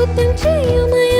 குத்தம் செய்யுமையா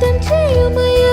tantriyamaya